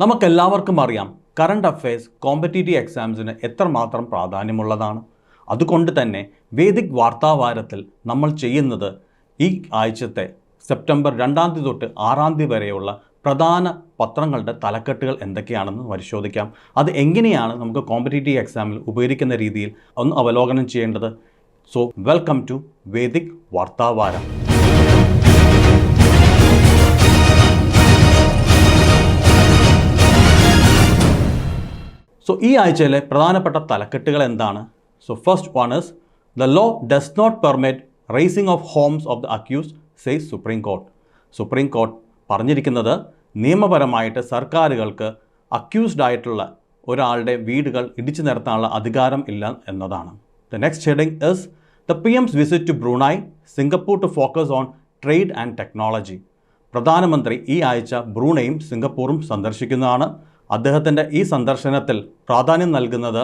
നമുക്കെല്ലാവർക്കും അറിയാം current affairs competitive എക്സാംസിന് എത്രമാത്രം പ്രാധാന്യമുള്ളതാണ്. അതുകൊണ്ട് തന്നെ വേദിക് വാർത്താവാരത്തിൽ നമ്മൾ ചെയ്യുന്നത് ഈ ആഴ്ചത്തെ സെപ്റ്റംബർ രണ്ടാം തീയതി തൊട്ട് ആറാം തീയതി വരെയുള്ള പ്രധാന പത്രങ്ങളുടെ തലക്കെട്ടുകൾ എന്തൊക്കെയാണെന്ന് പരിശോധിക്കാം. അത് എങ്ങനെയാണ് നമുക്ക് കോമ്പറ്റേറ്റീവ് എക്സാമിൽ ഉപകരിക്കുന്ന രീതിയിൽ ഒന്ന് അവലോകനം ചെയ്യേണ്ടത്? സോ വെൽക്കം ടു വേദിക് വാർത്താവാരം. സോ ഈ ആഴ്ചയിലെ പ്രധാനപ്പെട്ട തലക്കെട്ടുകൾ എന്താണ്? So first one is the law does not permit razing of homes of the accused says Supreme Court Supreme Court പറഞ്ഞിരിക്കുന്നത് നിയമപരമായിട്ട് സർക്കാരുകൾക്ക് അക്യൂസ്ഡ് ആയിട്ടുള്ള ഒരാളുടെ വീടുകൾ ഇടിച്ചു നിരത്താനുള്ള അധികാരം ഇല്ല എന്നതാണ്. The next heading is the P M's visit to Brunei Singapore to focus on trade and technology പ്രധാനമന്ത്രി ഈ ആഴ്ച ബ്രൂണയും സിംഗപ്പൂറും സന്ദർശിക്കുന്നതാണ്. അദ്ദേഹത്തിന്റെ ഈ സന്ദർശനത്തിൽ പ്രാധാന്യം നൽകുന്നത്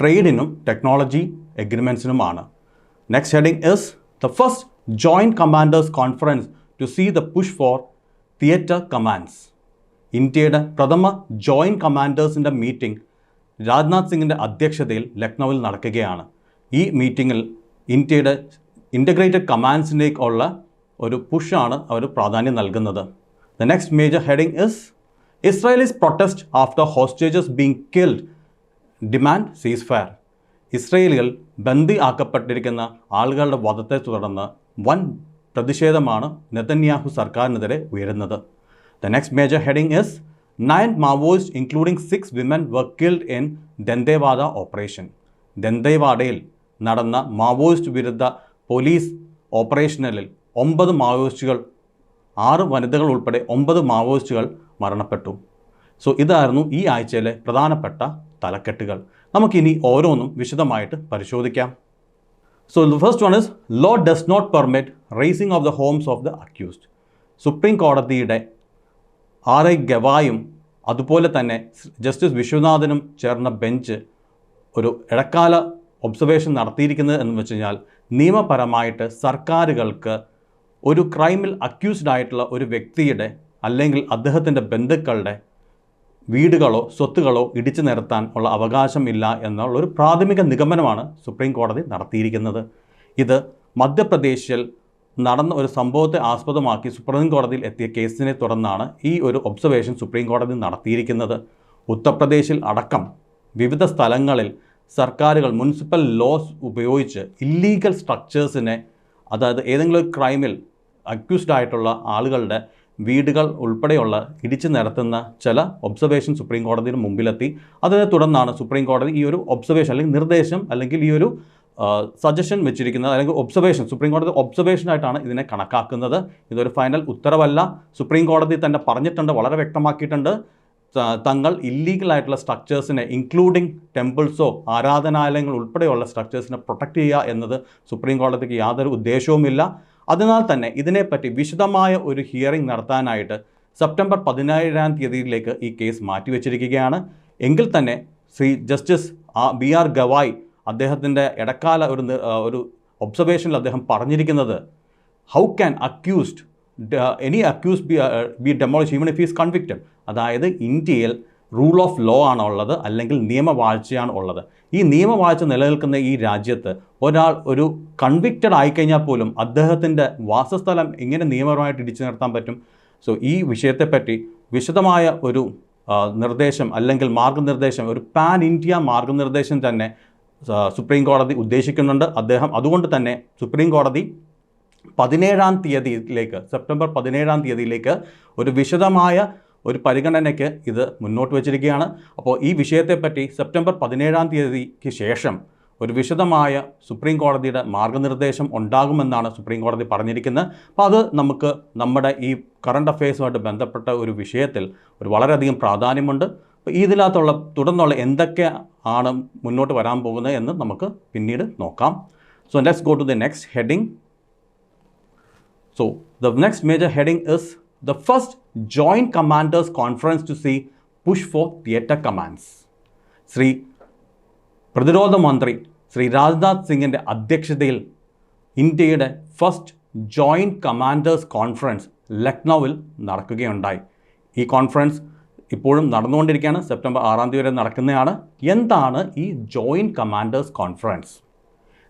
ട്രേഡിനും technology എഗ്രിമെൻസിനുമാണ്. Next heading is the first joint commanders conference to see the push for theatre commands ഇന്ത്യയുടെ പ്രഥമ ജോയിന്റ് കമാൻഡേഴ്സിന്റെ മീറ്റിംഗ് രാജ്നാഥ് സിംഗിന്റെ അധ്യക്ഷതയിൽ ലക്നൌവിൽ നടക്കുകയാണ്. ഈ മീറ്റിങ്ങിൽ ഇന്ത്യയുടെ ഇന്റഗ്രേറ്റഡ് കമാൻഡ്സിലേക്കുള്ള ഒരു പുഷാണ് അവർ പ്രാധാന്യം നൽകുന്നത്. The next major heading is Israelis protest after hostages being killed demand ceasefire ഇസ്രയേലുകൾ ബന്ദി ആക്കപ്പെട്ടിരിക്കുന്ന ആളുകളുടെ വധത്തെ തുടർന്ന് വൻ പ്രതിഷേധമാണ് നെതന്യാഹു സർക്കാരിനെതിരെ ഉയരുന്നത്. The next major heading is nine Maoist including six women were killed in Dantewada operation ദന്തേവാഡയിൽ നടന്ന മാവോയിസ്റ്റ് വിരുദ്ധ പോലീസ് ഓപ്പറേഷനിൽ ഒമ്പത് മാവോയിസ്റ്റുകൾ ആറ് വനിതകൾ ഉൾപ്പെടെ ഒമ്പത് മാവോയിസ്റ്റുകൾ മരണപ്പെട്ടു. സോ ഇതായിരുന്നു ഈ ആഴ്ചയിലെ പ്രധാനപ്പെട്ട തലക്കെട്ടുകൾ. നമുക്കിനി ഓരോന്നും വിശദമായിട്ട് പരിശോധിക്കാം. So the first one is law does not permit razing of the homes of the accused Supreme കോടതിയുടെ ആർ ഐ ഗവായും അതുപോലെ തന്നെ ജസ്റ്റിസ് വിശ്വനാഥനും ചേർന്ന ബെഞ്ച് ഒരു ഇടക്കാല ഒബ്സർവേഷൻ നടത്തിയിരിക്കുന്നത് എന്ന് വെച്ച് കഴിഞ്ഞാൽ നിയമപരമായിട്ട് സർക്കാരുകൾക്ക് ഒരു ക്രൈമിൽ അക്യൂസ്ഡ് ആയിട്ടുള്ള ഒരു വ്യക്തിയുടെ അല്ലെങ്കിൽ അദ്ദേഹത്തിന്റെ ബന്ധുക്കളുടെ വീടുകളോ സ്വത്തുകളോ ഇടിച്ചു നിരത്താൻ ഉള്ള അവകാശമില്ല എന്നുള്ള ഒരു പ്രാഥമിക നിഗമനമാണ് സുപ്രീം കോടതി നടത്തിയിരിക്കുന്നത്. ഇത് മധ്യപ്രദേശിൽ നടന്ന ഒരു സംഭവത്തെ ആസ്പദമാക്കി സുപ്രീം കോടതിയിൽ എത്തിയ കേസിനെ തുടർന്നാണ് ഈ ഒരു ഒബ്സർവേഷൻ സുപ്രീം കോടതി നടത്തിയിരിക്കുന്നത്. ഉത്തർപ്രദേശിൽ അടക്കം വിവിധ സ്ഥലങ്ങളിൽ സർക്കാരുകൾ മുനിസിപ്പൽ ലോസ് ഉപയോഗിച്ച് ഇല്ലീഗൽ സ്ട്രക്ചേഴ്സിനെ അതായത് ഏതെങ്കിലും ഒരു ക്രൈമിൽ അക്യൂസ്ഡ് ആയിട്ടുള്ള ആളുകളുടെ വീടുകൾ ഉൾപ്പെടെയുള്ള ഇടിച്ചു നിരത്തുന്ന ചില ഒബ്സർവേഷൻ സുപ്രീം കോടതിയുടെ മുമ്പിലെത്തി. അതിനെ തുടർന്നാണ് സുപ്രീം കോടതി ഈ ഒരു ഒബ്സർവേഷൻ അല്ലെങ്കിൽ നിർദ്ദേശം അല്ലെങ്കിൽ ഈ ഒരു സജഷൻ വെച്ചിരിക്കുന്നത് അല്ലെങ്കിൽ ഒബ്സർവേഷൻ സുപ്രീം കോടതി ഒബ്സർവേഷൻ ആയിട്ടാണ് ഇതിനെ കണക്കാക്കുന്നത്. ഇതൊരു ഫൈനൽ ഉത്തരവല്ല. സുപ്രീം കോടതി തന്നെ പറഞ്ഞിട്ടുണ്ട് വളരെ വ്യക്തമാക്കിയിട്ടുണ്ട്. തങ്ങൾ ഇല്ലീഗൽ ആയിട്ടുള്ള സ്ട്രക്ചേഴ്സിനെ ഇൻക്ലൂഡിങ് ടെമ്പിൾസോ ആരാധനാലയങ്ങൾ ഉൾപ്പെടെയുള്ള സ്ട്രക്ചേഴ്സിനെ പ്രൊട്ടക്റ്റ് ചെയ്യുക എന്നത് സുപ്രീം കോടതിക്ക് യാതൊരു ഉദ്ദേശവുമില്ല. അതിനാൽ തന്നെ ഇതിനെപ്പറ്റി വിശദമായ ഒരു ഹിയറിംഗ് നടത്താനായിട്ട് സെപ്റ്റംബർ പതിനേഴാം തീയതിയിലേക്ക് ഈ കേസ് മാറ്റിവെച്ചിരിക്കുകയാണ്. എങ്കിൽ തന്നെ Shri justice B R Gavai അദ്ദേഹത്തിന്റെ ഇടക്കാല ഒരു ഒരു ഒബ്സർവേഷനിൽ അദ്ദേഹം പറഞ്ഞിരിക്കുന്നത് how can accused any accuse be be demolish even if is convicted അതായത് ഇന്ത്യയിൽ റൂൾ ഓഫ് ലോ ആണുള്ളത് അല്ലെങ്കിൽ നിയമവാഴ്ചയാണ് ഉള്ളത്. ഈ നിയമവാഴ്ച നിലനിൽക്കുന്ന ഈ രാജ്യത്ത് ഒരാൾ ഒരു കൺവിക്റ്റഡ് ആയിക്കഴിഞ്ഞാൽ പോലും അദ്ദേഹത്തിന്റെ വാസസ്ഥലം എങ്ങനെ നിയമപരമായിട്ട് ഇടിച്ചു നിർത്താൻ പറ്റും. സോ ഈ വിഷയത്തെപ്പറ്റി വിശദമായ ഒരു നിർദ്ദേശം അല്ലെങ്കിൽ മാർഗനിർദ്ദേശം ഒരു പാൻ ഇന്ത്യ മാർഗനിർദ്ദേശം തന്നെ സുപ്രീം കോടതി ഉദ്ദേശിക്കുന്നുണ്ട്. അദ്ദേഹം അതുകൊണ്ട് തന്നെ സുപ്രീം കോടതി പതിനേഴാം തീയതിയിലേക്ക് സെപ്റ്റംബർ പതിനേഴാം തീയതിയിലേക്ക് ഒരു വിശദമായ ഒരു പരിഗണനയ്ക്ക് ഇത് മുന്നോട്ട് വച്ചിരിക്കുകയാണ്. അപ്പോൾ ഈ വിഷയത്തെപ്പറ്റി സെപ്റ്റംബർ പതിനേഴാം തീയതിക്ക് ശേഷം ഒരു വിശദമായ സുപ്രീം കോടതിയുടെ മാർഗനിർദ്ദേശം ഉണ്ടാകുമെന്നാണ് സുപ്രീം കോടതി പറഞ്ഞിരിക്കുന്നത്. അപ്പോൾ അത് നമുക്ക് നമ്മുടെ ഈ കറണ്ട് അഫയേഴ്സുമായിട്ട് ബന്ധപ്പെട്ട ഒരു വിഷയത്തിൽ ഒരു വളരെയധികം പ്രാധാന്യമുണ്ട്. അപ്പോൾ ഇതിനകത്തുള്ള തുടർന്നുള്ള എന്തൊക്കെ ആണ് മുന്നോട്ട് വരാൻ പോകുന്നത് എന്ന് നമുക്ക് പിന്നീട് നോക്കാം. So let's go to the next heading so the next major heading is the first Joint commanders conference to see push for theatre commands Shri പ്രതിരോധ മന്ത്രി ശ്രീ രാജ്നാഥ് സിംഗിന്റെ അധ്യക്ഷതയിൽ ഇന്ത്യയുടെ ഫസ്റ്റ് ജോയിന്റ് കമാൻഡേഴ്സ് കോൺഫറൻസ് ലക്നൌവിൽ നടക്കുകയുണ്ടായി. ഈ കോൺഫറൻസ് ഇപ്പോഴും നടന്നുകൊണ്ടിരിക്കുകയാണ്. സെപ്റ്റംബർ ആറാം തീയതി വരെ നടക്കുന്നതാണ്. എന്താണ് ഈ ജോയിന്റ് കമാൻഡേഴ്സ് കോൺഫറൻസ്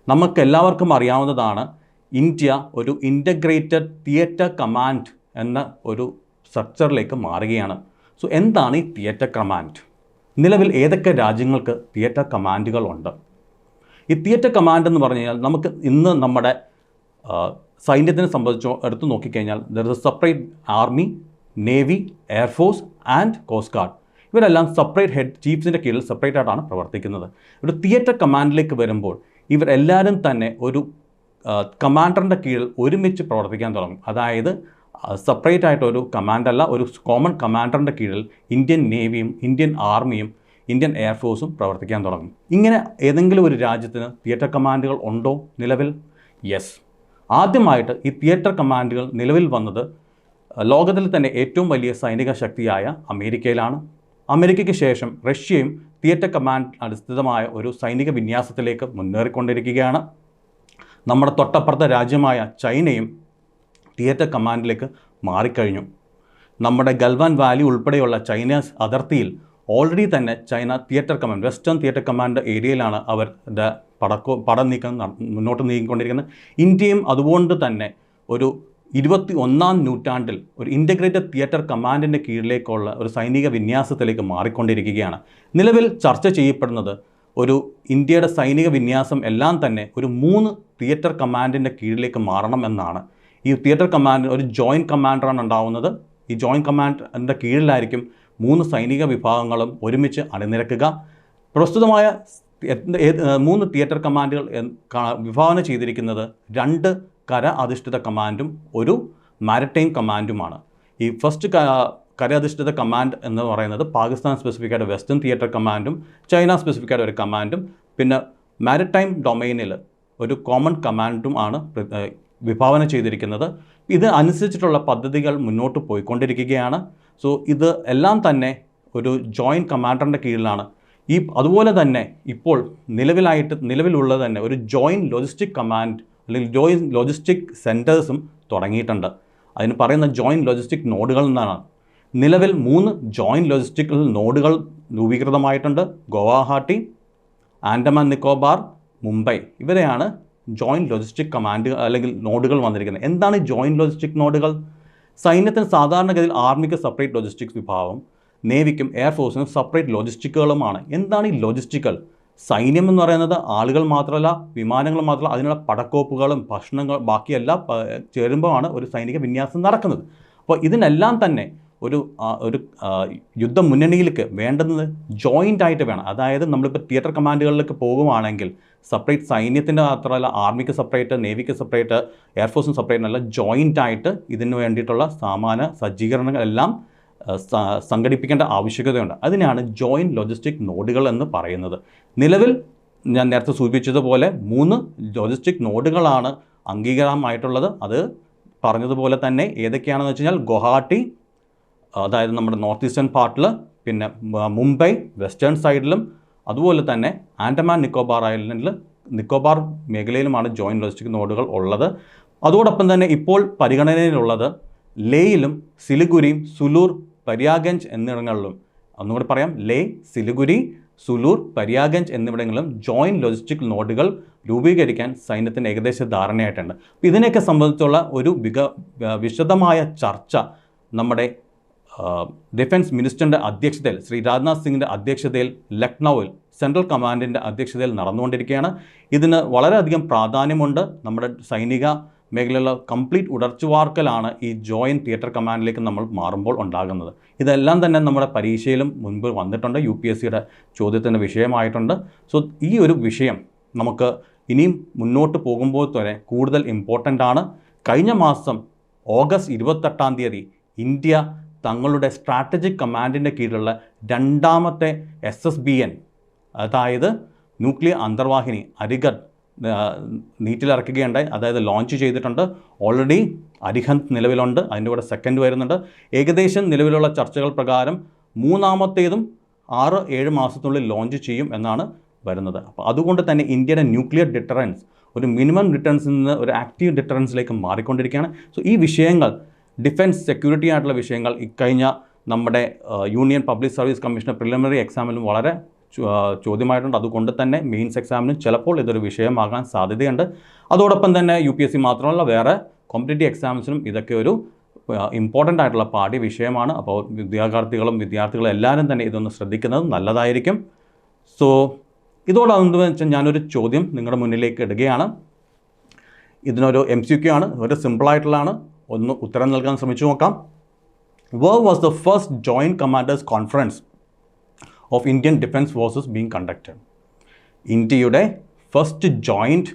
നമുക്ക് എല്ലാവർക്കും അറിയാവുന്നതാണ് ഇന്ത്യ ഒരു ഇന്റഗ്രേറ്റഡ് തിയേറ്റർ കമാൻഡ് എന്ന ഒരു സ്ട്രക്ചറിലേക്ക് മാറുകയാണ്. സോ എന്താണ് ഈ തിയേറ്റർ കമാൻഡ് നിലവിൽ ഏതൊക്കെ രാജ്യങ്ങൾക്ക് തിയേറ്റർ കമാൻഡുകൾ ഉണ്ട്? ഈ തിയേറ്റർ കമാൻഡ് എന്ന് പറഞ്ഞു കഴിഞ്ഞാൽ നമുക്ക് ഇന്ന് നമ്മുടെ സൈന്യത്തിനെ സംബന്ധിച്ചോ എടുത്ത് നോക്കിക്കഴിഞ്ഞാൽ there is a separate army navy air force and coast guard ഇവരെല്ലാം സെപ്പറേറ്റ് ഹെഡ് ചീഫ്സിന്റെ കീഴിൽ സെപ്പറേറ്റ് ആയിട്ടാണ് പ്രവർത്തിക്കുന്നത്. ഒരു തിയേറ്റർ കമാൻഡിലേക്ക് വരുമ്പോൾ ഇവരെല്ലാവരും തന്നെ ഒരു കമാൻഡറിന്റെ കീഴിൽ ഒരുമിച്ച് പ്രവർത്തിക്കാൻ തുടങ്ങും. അതായത് സെപ്പറേറ്റ് ആയിട്ടൊരു കമാൻഡല്ല ഒരു കോമൺ കമാൻഡറിന്റെ കീഴിൽ ഇന്ത്യൻ നേവിയും ഇന്ത്യൻ ആർമിയും ഇന്ത്യൻ എയർഫോഴ്സും പ്രവർത്തിക്കാൻ തുടങ്ങും. ഇങ്ങനെ ഏതെങ്കിലും ഒരു രാജ്യത്തിന് തിയേറ്റർ കമാൻഡുകൾ ഉണ്ടോ നിലവിൽ? യെസ് ആദ്യമായിട്ട് ഈ തിയേറ്റർ കമാൻഡുകൾ നിലവിൽ വന്നത് ലോകത്തിൽ തന്നെ ഏറ്റവും വലിയ സൈനിക ശക്തിയായ അമേരിക്കയിലാണ്. അമേരിക്കയ്ക്ക് ശേഷം റഷ്യയും തിയേറ്റർ കമാൻഡ് അടിസ്ഥിതമായ ഒരു സൈനിക വിന്യാസത്തിലേക്ക് മുന്നേറിക്കൊണ്ടിരിക്കുകയാണ്. നമ്മുടെ തൊട്ടപ്പുറത്തെ രാജ്യമായ ചൈനയും തിയേറ്റർ കമാൻഡിലേക്ക് മാറിക്കഴിഞ്ഞു. നമ്മുടെ ഗൽവാൻ വാലി ഉൾപ്പെടെയുള്ള ചൈന അതിർത്തിയിൽ ഓൾറെഡി തന്നെ China theatre command western theatre command ഏരിയയിലാണ് അവരുടെ പടക്കോ പടം നീക്കം നട- മുന്നോട്ട് നീങ്ങിക്കൊണ്ടിരിക്കുന്നത്. ഇന്ത്യയും അതുകൊണ്ട് തന്നെ ഒരു ഇരുപത്തി ഒന്നാം നൂറ്റാണ്ടിൽ ഒരു ഇന്റഗ്രേറ്റഡ് തിയേറ്റർ കമാൻഡിന്റെ കീഴിലേക്കുള്ള ഒരു സൈനിക വിന്യാസത്തിലേക്ക് മാറിക്കൊണ്ടിരിക്കുകയാണ്. നിലവിൽ ചർച്ച ചെയ്യപ്പെടുന്നത് ഒരു ഇന്ത്യയുടെ സൈനിക വിന്യാസം എല്ലാം തന്നെ ഒരു മൂന്ന് തിയേറ്റർ കമാൻഡിന്റെ കീഴിലേക്ക് മാറണം എന്നാണ്. ഈ തിയേറ്റർ കമാൻഡ് ഒരു ജോയിന്റ് കമാൻഡറാണ് ഉണ്ടാവുന്നത്. ഈ ജോയിന്റ് കമാൻഡറിന്റെ കീഴിലായിരിക്കും മൂന്ന് സൈനിക വിഭാഗങ്ങളും ഒരുമിച്ച് അണിനിരക്കുക. പ്രസ്തുതമായ മൂന്ന് തിയേറ്റർ കമാൻഡുകൾ വിഭാവനം ചെയ്തിരിക്കുന്നത് രണ്ട് കര അധിഷ്ഠിത കമാൻഡും ഒരു മാരിടൈം കമാൻഡുമാണ്. ഈ ഫസ്റ്റ് കര അധിഷ്ഠിത കമാൻഡ് എന്ന് പറയുന്നത് പാകിസ്ഥാൻ സ്പെസിഫിക് ആയിട്ട് വെസ്റ്റേൺ തിയേറ്റർ കമാൻഡും ചൈന സ്പെസിഫിക് ആയിട്ട് ഒരു കമാൻഡും. പിന്നെ മാരിടൈം ഡൊമൈനിൽ ഒരു കോമൺ കമാൻഡും ആണ് വിഭാവന ചെയ്തിരിക്കുന്നത്. ഇത് അനുസരിച്ചിട്ടുള്ള പദ്ധതികൾ മുന്നോട്ട് പോയിക്കൊണ്ടിരിക്കുകയാണ്. സോ ഇത് എല്ലാം തന്നെ ഒരു ജോയിന്റ് കമാൻഡറിന്റെ കീഴിലാണ്. ഈ അതുപോലെ തന്നെ ഇപ്പോൾ നിലവിലായിട്ട് നിലവിലുള്ള തന്നെ ഒരു ജോയിന്റ് ലോജിസ്റ്റിക് കമാൻഡ് അല്ലെങ്കിൽ ജോയിൻ ലോജിസ്റ്റിക് സെന്റേഴ്സും തുടങ്ങിയിട്ടുണ്ട്. അതിന് പറയുന്ന ജോയിന്റ് ലോജിസ്റ്റിക് നോഡുകൾ എന്നാണ്. നിലവിൽ മൂന്ന് ജോയിന്റ് ലോജിസ്റ്റിക്കൽ നോഡുകൾ രൂപീകൃതമായിട്ടുണ്ട്. ഗുവാഹട്ടി ആൻഡമാൻ നിക്കോബാർ മുംബൈ. ഇവരെയാണ് ജോയിന്റ് ലോജിസ്റ്റിക് കമാൻഡ് അല്ലെങ്കിൽ നോഡുകൾ വന്നിരിക്കുന്നത്. എന്താണ് ജോയിന്റ് ലോജിസ്റ്റിക് നോഡുകൾ? സൈന്യത്തിന് സാധാരണഗതിയിൽ ആർമിക്ക് സെപ്പറേറ്റ് ലോജിസ്റ്റിക്സ് വിഭാഗം നേവിക്കും എയർഫോഴ്സിനും സെപ്പറേറ്റ് ലോജിസ്റ്റിക്കുകളുമാണ് എന്താണ് ഈ ലോജിസ്റ്റിക്കൽ സൈന്യം എന്ന് പറയുന്നത് ആളുകൾ മാത്രമല്ല വിമാനങ്ങൾ മാത്രമല്ല അതിനുള്ള പടക്കോപ്പുകളും ഭക്ഷണങ്ങൾ ബാക്കിയെല്ലാം ചേരുമ്പോഴാണ് ഒരു സൈനിക വിന്യാസം നടക്കുന്നത്. അപ്പോൾ ഇതിനെല്ലാം തന്നെ ഒരു ഒരു യുദ്ധം മുന്നണിയിലേക്ക് വേണ്ടുന്നത് ജോയിന്റ് ആയിട്ട് വേണം. അതായത് നമ്മളിപ്പോൾ തിയേറ്റർ കമാൻഡുകളിലേക്ക് പോകുവാണെങ്കിൽ സെപ്പറേറ്റ് സൈന്യത്തിന്റെ മാത്രമല്ല ആർമിക്ക് സെപ്പറേറ്റ് നേവിക്ക് സെപ്പറേറ്റ് എയർഫോഴ്സും സെപ്പറേറ്റ് അല്ല ജോയിന്റ് ആയിട്ട് ഇതിന് വേണ്ടിയിട്ടുള്ള സാമാന സജ്ജീകരണങ്ങളെല്ലാം സംഘടിപ്പിക്കേണ്ട ആവശ്യകതയുണ്ട്. അതിനാണ് ജോയിന്റ് ലോജിസ്റ്റിക് നോഡുകൾ എന്ന് പറയുന്നത്. നിലവിൽ ഞാൻ നേരത്തെ സൂചിപ്പിച്ചതുപോലെ മൂന്ന് ലോജിസ്റ്റിക് നോഡുകളാണ് അംഗീകാരമായിട്ടുള്ളത്. അത് പറഞ്ഞതുപോലെ തന്നെ ഏതൊക്കെയാണെന്ന് വെച്ച് കഴിഞ്ഞാൽ ഗുവാഹട്ടി അതായത് നമ്മുടെ നോർത്ത് ഈസ്റ്റേൺ പാർട്ടിൽ പിന്നെ മുംബൈ വെസ്റ്റേൺ സൈഡിലും അതുപോലെ തന്നെ ആൻഡമാൻ നിക്കോബാർ ഐലൻഡിൽ നിക്കോബാർ മേഖലയിലുമാണ് ജോയിന്റ് ലോജിസ്റ്റിക് നോഡുകൾ ഉള്ളത്. അതോടൊപ്പം തന്നെ ഇപ്പോൾ പരിഗണനയിലുള്ളത് ലേയിലും സിലിഗുരിയും സുലൂർ പരിയാഗഞ്ച് എന്നിടങ്ങളിലും ഒന്നുകൂടി പറയാം ലേ സിലിഗുരി സുലൂർ പരിയാഗഞ്ച് എന്നിവിടങ്ങളിലും ജോയിന്റ് ലോജിസ്റ്റിക് നോഡുകൾ രൂപീകരിക്കാൻ സൈന്യത്തിന് ഏകദേശ ധാരണയായിട്ടുണ്ട്. അപ്പോൾ ഇതിനെയൊക്കെ സംബന്ധിച്ചുള്ള ഒരു വിക വിശദമായ ചർച്ച നമ്മുടെ ഡിഫൻസ് മിനിസ്റ്ററിന്റെ അധ്യക്ഷതയിൽ ശ്രീ രാജ്നാഥ് സിംഗിന്റെ അധ്യക്ഷതയിൽ ലക്നൌവിൽ സെൻട്രൽ കമാൻഡിന്റെ അധ്യക്ഷതയിൽ നടന്നുകൊണ്ടിരിക്കുകയാണ്. ഇതിന് വളരെയധികം പ്രാധാന്യമുണ്ട്. നമ്മുടെ സൈനിക മേഖലയിലുള്ള കംപ്ലീറ്റ് ഉടർച്ചുവാർക്കലാണ് ഈ ജോയിന്റ് തിയേറ്റർ കമാൻഡിലേക്ക് നമ്മൾ മാറുമ്പോൾ ഉണ്ടാകുന്നത്. ഇതെല്ലാം തന്നെ നമ്മുടെ പരീക്ഷയിലും മുൻപ് വന്നിട്ടുണ്ട്. യു പി എസ് സിയുടെ ചോദ്യത്തിന്റെ വിഷയമായിട്ടുണ്ട്. സോ ഈ ഒരു വിഷയം നമുക്ക് ഇനിയും മുന്നോട്ട് പോകുമ്പോൾ തന്നെ കൂടുതൽ ഇമ്പോർട്ടന്റ് ആണ്. കഴിഞ്ഞ മാസം ഓഗസ്റ്റ് ഇരുപത്തെട്ടാം തീയതി ഇന്ത്യ തങ്ങളുടെ സ്ട്രാറ്റജിക് കമാൻഡിന്റെ കീഴിലുള്ള രണ്ടാമത്തെ എസ് എസ് ബി എൻ അതായത് ന്യൂക്ലിയർ അന്തർവാഹിനി അരിഗഡ് ആ, നീറ്റിലിറക്കുകയുണ്ടായി അതായത് ലോഞ്ച് ചെയ്തിട്ടുണ്ട്. ഓൾറെഡി അരിഹന്ത് നിലവിലുണ്ട്. അതിന്റെ കൂടെ സെക്കൻഡ് വരുന്നുണ്ട്. ഏകദേശം നിലവിലുള്ള ചർച്ചകൾ പ്രകാരം മൂന്നാമത്തേതും ആറ് ഏഴ് മാസത്തിനുള്ളിൽ ലോഞ്ച് ചെയ്യും എന്നാണ് വരുന്നത്. അപ്പോൾ അതുകൊണ്ട് തന്നെ ഇന്ത്യയുടെ ന്യൂക്ലിയർ ഡിറ്ററൻസ് ഒരു മിനിമം ഡിറ്ററൻസിൽ നിന്ന് ഒരു ആക്റ്റീവ് ഡിറ്ററൻസിലേക്ക് മാറിക്കൊണ്ടിരിക്കുകയാണ്. സോ ഈ വിഷയങ്ങൾ ഡിഫൻസ് സെക്യൂരിറ്റി ആയിട്ടുള്ള വിഷയങ്ങൾ ഇക്കഴിഞ്ഞ നമ്മുടെ യൂണിയൻ പബ്ലിക് സർവീസ് കമ്മീഷന്റെ പ്രിലിമിനറി എക്സാമിലും വളരെ ചോദ്യമായിട്ടുണ്ട്. അതുകൊണ്ട് തന്നെ മെയിൻസ് എക്സാമിനും ചിലപ്പോൾ ഇതൊരു വിഷയമാകാൻ സാധ്യതയുണ്ട്. അതോടൊപ്പം തന്നെ യു പി എസ് സി മാത്രമല്ല വേറെ കോമ്പറ്റേറ്റീവ് എക്സാംസിനും ഇതൊക്കെ ഒരു ഇമ്പോർട്ടന്റ് ആയിട്ടുള്ള പാഠ്യ വിഷയമാണ്. അപ്പോൾ വിദ്യാർത്ഥികളും വിദ്യാർത്ഥികളും എല്ലാവരും തന്നെ ഇതൊന്ന് ശ്രദ്ധിക്കുന്നത് നല്ലതായിരിക്കും. സോ ഇതോടനുബന്ധിച്ച് ഞാനൊരു ചോദ്യം നിങ്ങളുടെ മുന്നിലേക്ക് ഇടുകയാണ്. ഇതിനൊരു എം സി ക്യു ആണ്. ഒരു സിമ്പിളായിട്ടുള്ളതാണ് ഒന്ന് ഉത്തരം നൽകാൻ ശ്രമിച്ചു നോക്കാം. Where was the first joint commanders conference of Indian defence forces being conducted ഇന്ത്യയുടെ ഫസ്റ്റ് ജോയിന്റ്